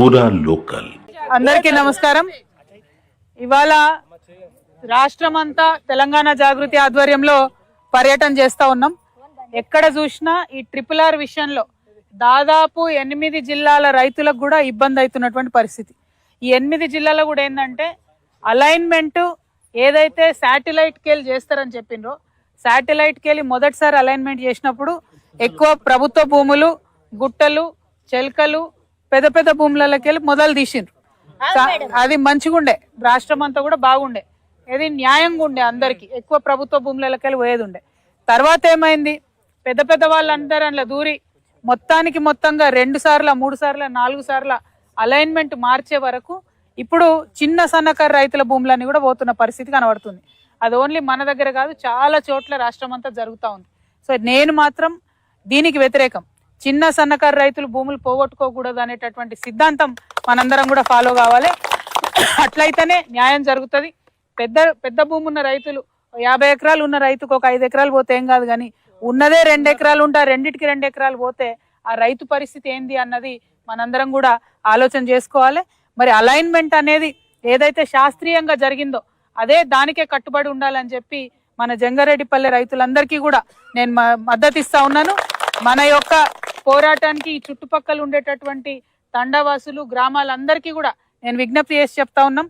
పూరా లోకల్ అందరికీ నమస్కారం. ఇవాళ రాష్ట్రమంతా తెలంగాణ జాగృతి ఆధ్వర్యంలో పర్యటన చేస్తా ఉన్నాం. ఎక్కడ చూసినా ఈ ట్రిపుల్ ఆర్ విషయంలో దాదాపు ఎనిమిది జిల్లాల రైతులకు కూడా ఇబ్బంది అవుతున్నటువంటి పరిస్థితి. ఈ ఎనిమిది జిల్లాలో కూడా ఏంటంటే అలైన్మెంట్ ఏదైతే శాటిలైట్ వెళ్ళి చేస్తారని చెప్పిండ్రో శాటిలైట్కి వెళ్ళి మొదటిసారి అలైన్మెంట్ చేసినప్పుడు ఎక్కువ ప్రభుత్వ భూములు గుట్టలు చెలకలు పెద్ద పెద్ద భూములకి వెళ్ళి మొదలు తీసిండ్రు. అది మంచిగుండే. రాష్ట్రం అంతా కూడా బాగుండే. ఇది న్యాయంగా ఉండే అందరికి. ఎక్కువ ప్రభుత్వ భూములకి వెళ్ళి పోయేది ఉండే తర్వాత ఏమైంది? పెద్ద పెద్ద వాళ్ళందరూ అందులో దూరి మొత్తానికి మొత్తంగా రెండు సార్ల మూడు సార్ల నాలుగు సార్ల అలైన్మెంట్ మార్చే వరకు ఇప్పుడు చిన్న సన్నకారు రైతుల భూములన్నీ కూడా పోతున్న పరిస్థితి కనబడుతుంది. అది ఓన్లీ మన దగ్గర కాదు చాలా చోట్ల రాష్ట్రం అంతా జరుగుతూ ఉంది. సో నేను మాత్రం దీనికి వ్యతిరేకం. చిన్న సన్నకారు రైతులు భూములు పోగొట్టుకోకూడదు అనేటటువంటి సిద్ధాంతం మనందరం కూడా ఫాలో కావాలి. అట్లయితేనే న్యాయం జరుగుతుంది. పెద్ద పెద్ద భూమి ఉన్న రైతులు యాభై ఎకరాలు ఉన్న రైతుకు ఒక ఐదు ఎకరాలు పోతే ఏం కాదు కానీ ఉన్నదే రెండు ఎకరాలు ఉంటే రెండిటికి రెండు ఎకరాలు పోతే ఆ రైతు పరిస్థితి ఏంది అన్నది మనందరం కూడా ఆలోచన చేసుకోవాలి. మరి అలైన్మెంట్ అనేది ఏదైతే శాస్త్రీయంగా జరిగిందో అదే దానికే కట్టుబడి ఉండాలని చెప్పి మన జంగారెడ్డిపల్లె రైతులందరికీ కూడా నేను మ- మద్దతు ఇస్తా ఉన్నాను. మన యొక్క పోరాటానికి ఈ చుట్టుపక్కల ఉండేటటువంటి తండావాసులు గ్రామాలందరికీ కూడా నేను విజ్ఞప్తి చేసి చెప్తా ఉన్నాం.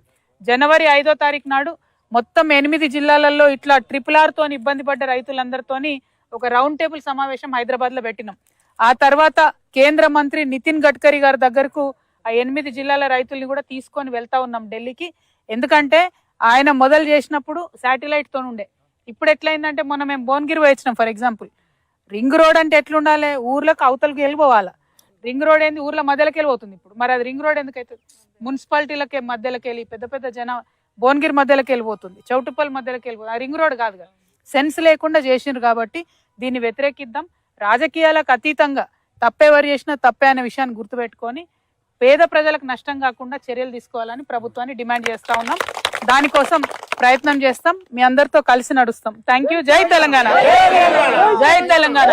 జనవరి ఐదో తారీఖు నాడు మొత్తం ఎనిమిది జిల్లాలలో ఇట్లా ట్రిపుల్ ఆర్తో ఇబ్బంది పడ్డ రైతులందరితోని ఒక రౌండ్ టేబుల్ సమావేశం హైదరాబాద్లో పెట్టినాం. ఆ తర్వాత కేంద్ర మంత్రి నితిన్ గడ్కరీ గారి దగ్గరకు ఆ ఎనిమిది జిల్లాల రైతుల్ని కూడా తీసుకొని వెళ్తా ఉన్నాం ఢిల్లీకి. ఎందుకంటే ఆయన మొదలు చేసినప్పుడు శాటిలైట్తో ఉండే ఇప్పుడు ఎట్లయిందంటే మొన్న మేము భువనగిరి వచ్చినాం ఫర్ ఎగ్జాంపుల్ రింగ్ రోడ్ అంటే ఎట్లుండాలి? ఊర్లకు అవతలకి వెళ్ళిపోవాలి? రింగ్ రోడ్ ఏంది? ఊర్ల మధ్యలోకి వెళ్ళిపోతుంది ఇప్పుడు. మరి అది రింగ్ రోడ్ ఎందుకైతే? మున్సిపాలిటీలకి మధ్యలోకి వెళ్ళి పెద్ద పెద్ద జన భువనగిరి మధ్యలోకి వెళ్ళిపోతుంది. చౌటుపల్లి మధ్యలోకి వెళ్ళిపోతుంది. ఆ రింగ్ రోడ్ కాదు కదా. సెన్స్ లేకుండా చేసిండ్రు కాబట్టి దీన్ని వ్యతిరేకిద్దాం. రాజకీయాలకు అతీతంగా తప్పెవరు చేసినా తప్పే అనే విషయాన్ని గుర్తుపెట్టుకొని పేద ప్రజలకు నష్టం కాకుండా చర్యలు తీసుకోవాలని ప్రభుత్వాన్ని డిమాండ్ చేస్తా ఉన్నాం. దానికోసం ప్రయత్నం చేస్తాం. మీ అందరితో కలిసి నడుస్తాం. థ్యాంక్ యూ జై తెలంగాణ. జై తెలంగాణ.